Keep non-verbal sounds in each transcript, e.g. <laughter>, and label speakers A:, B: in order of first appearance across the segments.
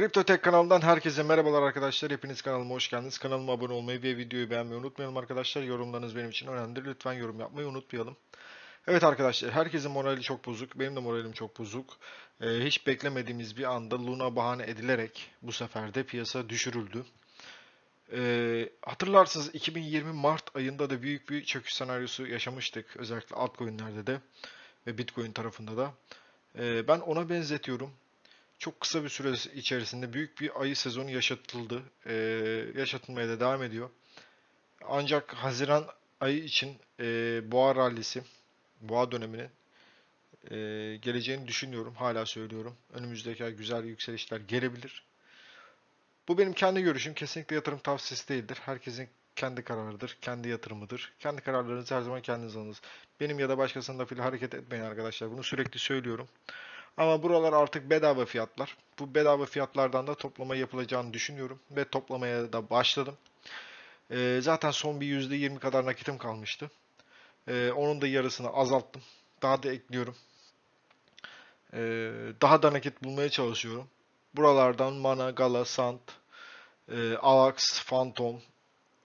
A: Kriptotek kanalından herkese merhabalar arkadaşlar. Hepiniz kanalıma hoş geldiniz. Kanalıma abone olmayı ve videoyu beğenmeyi unutmayalım arkadaşlar. Yorumlarınız benim için önemlidir. Lütfen yorum yapmayı unutmayalım. Evet arkadaşlar herkesin morali çok bozuk. Benim de moralim çok bozuk. Ee, hiç beklemediğimiz bir anda Luna bahane edilerek bu sefer de piyasa düşürüldü. Ee, hatırlarsınız 2020 Mart ayında da büyük bir çöküş senaryosu yaşamıştık. Özellikle altcoin'lerde de ve Bitcoin tarafında da. Ee, ben ona benzetiyorum çok kısa bir süre içerisinde büyük bir ayı sezonu yaşatıldı. Ee, yaşatılmaya da devam ediyor. Ancak Haziran ayı için e, boğa rallisi, boğa döneminin e, geleceğini düşünüyorum. Hala söylüyorum. Önümüzdeki güzel yükselişler gelebilir. Bu benim kendi görüşüm. Kesinlikle yatırım tavsiyesi değildir. Herkesin kendi kararıdır, kendi yatırımıdır. Kendi kararlarınızı her zaman kendiniz alınız. Benim ya da başkasının lafıyla hareket etmeyin arkadaşlar. Bunu sürekli söylüyorum. Ama buralar artık bedava fiyatlar. Bu bedava fiyatlardan da toplama yapılacağını düşünüyorum ve toplamaya da başladım. Ee, zaten son bir %20 kadar nakitim kalmıştı. Ee, onun da yarısını azalttım. Daha da ekliyorum. Ee, daha da nakit bulmaya çalışıyorum. Buralardan Mana, Gala, Sant, e, Avax, Phantom,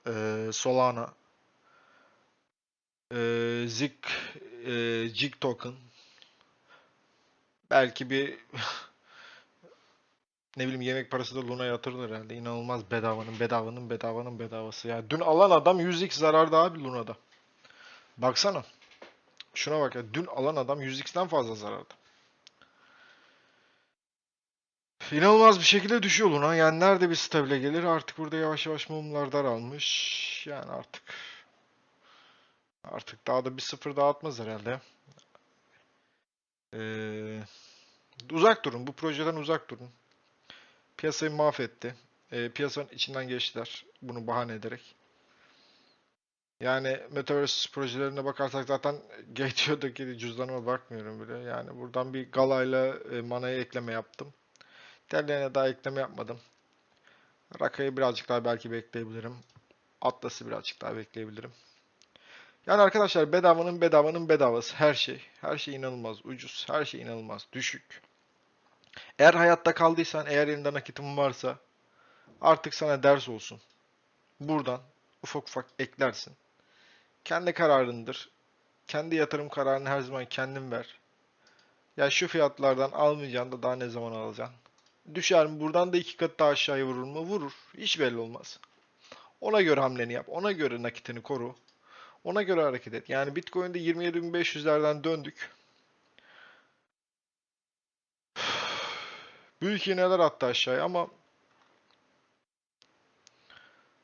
A: e, Solana, e, Zik, e, Jig Token, Belki bir <laughs> ne bileyim yemek parası da Luna'ya yatırılır herhalde. İnanılmaz bedavanın bedavanın bedavanın bedavası. Ya dün alan adam 100x zararda abi Luna'da. Baksana. Şuna bak ya. Dün alan adam 100x'ten fazla zararda. İnanılmaz bir şekilde düşüyor Luna. Yani nerede bir stabile gelir? Artık burada yavaş yavaş mumlar daralmış. Yani artık artık daha da bir sıfır dağıtmaz herhalde. Ee, uzak durun. Bu projeden uzak durun. Piyasayı mahvetti. Ee, piyasanın içinden geçtiler. Bunu bahane ederek. Yani Metaverse projelerine bakarsak zaten <laughs> Gateo'daki cüzdanıma bakmıyorum bile. Yani buradan bir galayla e, manaya ekleme yaptım. Diğerlerine daha ekleme yapmadım. Raka'yı birazcık daha belki bekleyebilirim. Atlas'ı birazcık daha bekleyebilirim. Yani arkadaşlar bedavanın bedavanın bedavası her şey. Her şey inanılmaz ucuz. Her şey inanılmaz düşük. Eğer hayatta kaldıysan, eğer elinde nakitin varsa artık sana ders olsun. Buradan ufak ufak eklersin. Kendi kararındır. Kendi yatırım kararını her zaman kendin ver. Ya şu fiyatlardan almayacaksın da daha ne zaman alacaksın? Düşer mi? Buradan da iki kat daha aşağıya vurur mu? Vurur. Hiç belli olmaz. Ona göre hamleni yap. Ona göre nakitini koru. Ona göre hareket et. Yani Bitcoin'de 27.500'lerden döndük. <sighs> Büyük iğneler attı aşağıya ama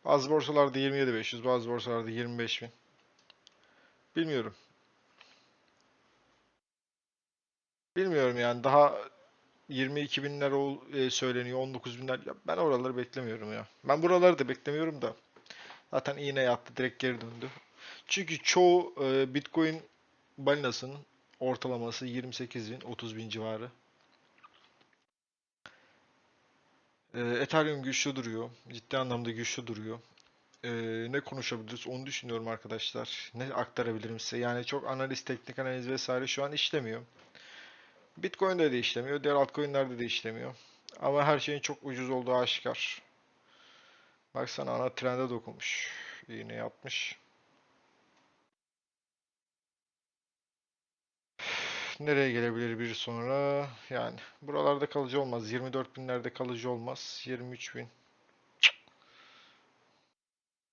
A: bazı borsalarda 27.500, bazı borsalarda 25.000. Bilmiyorum. Bilmiyorum yani daha 22 binler ol, e, söyleniyor, 19 binler. Ya ben oraları beklemiyorum ya. Ben buraları da beklemiyorum da. Zaten iğne yattı, direkt geri döndü. Çünkü çoğu e, Bitcoin balinasının ortalaması 28 bin, 30 bin civarı. E, Ethereum güçlü duruyor. Ciddi anlamda güçlü duruyor. E, ne konuşabiliriz onu düşünüyorum arkadaşlar. Ne aktarabilirim size? Yani çok analiz, teknik analiz vesaire şu an işlemiyor. Bitcoin'de de işlemiyor. Diğer altcoin'lerde de işlemiyor. Ama her şeyin çok ucuz olduğu aşikar. Baksana ana trende dokunmuş. İğne yapmış. Nereye gelebilir bir sonra? Yani buralarda kalıcı olmaz. 24 binlerde kalıcı olmaz. 23 bin.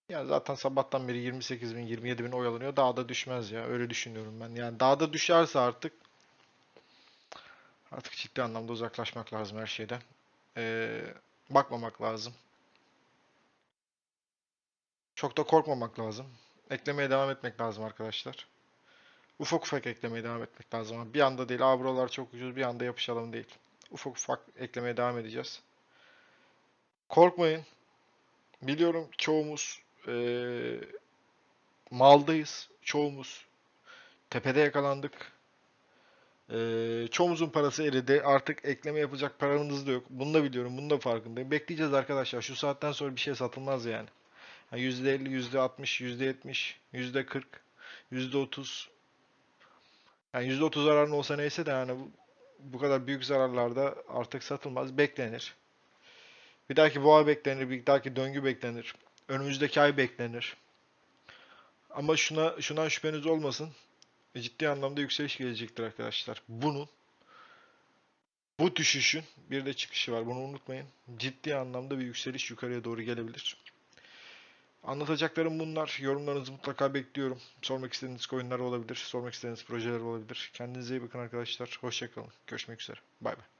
A: Ya zaten sabahtan beri 28 bin, 27 bin oyalanıyor. Daha da düşmez ya. Öyle düşünüyorum ben. Yani daha da düşerse artık artık ciddi anlamda uzaklaşmak lazım her şeyden. Ee, bakmamak lazım. Çok da korkmamak lazım. Eklemeye devam etmek lazım arkadaşlar. Ufak ufak eklemeye devam etmek lazım. Bir anda değil. Aa buralar çok ucuz. Bir anda yapışalım değil. Ufak ufak eklemeye devam edeceğiz. Korkmayın. Biliyorum çoğumuz eee, maldayız. Çoğumuz tepede yakalandık. Eee, çoğumuzun parası eridi. Artık ekleme yapacak paramız da yok. Bunu da biliyorum. Bunu da farkındayım. Bekleyeceğiz arkadaşlar. Şu saatten sonra bir şey satılmaz yani. Yani %50, %60, %70, %40, %30 yani %30 zararın olsa neyse de yani bu, kadar büyük zararlarda artık satılmaz, beklenir. Bir dahaki boğa beklenir, bir dahaki döngü beklenir. Önümüzdeki ay beklenir. Ama şuna şundan şüpheniz olmasın. Ciddi anlamda yükseliş gelecektir arkadaşlar. Bunun bu düşüşün bir de çıkışı var. Bunu unutmayın. Ciddi anlamda bir yükseliş yukarıya doğru gelebilir. Anlatacaklarım bunlar. Yorumlarınızı mutlaka bekliyorum. Sormak istediğiniz oyunlar olabilir. Sormak istediğiniz projeler olabilir. Kendinize iyi bakın arkadaşlar. Hoşçakalın. Görüşmek üzere. Bay bay.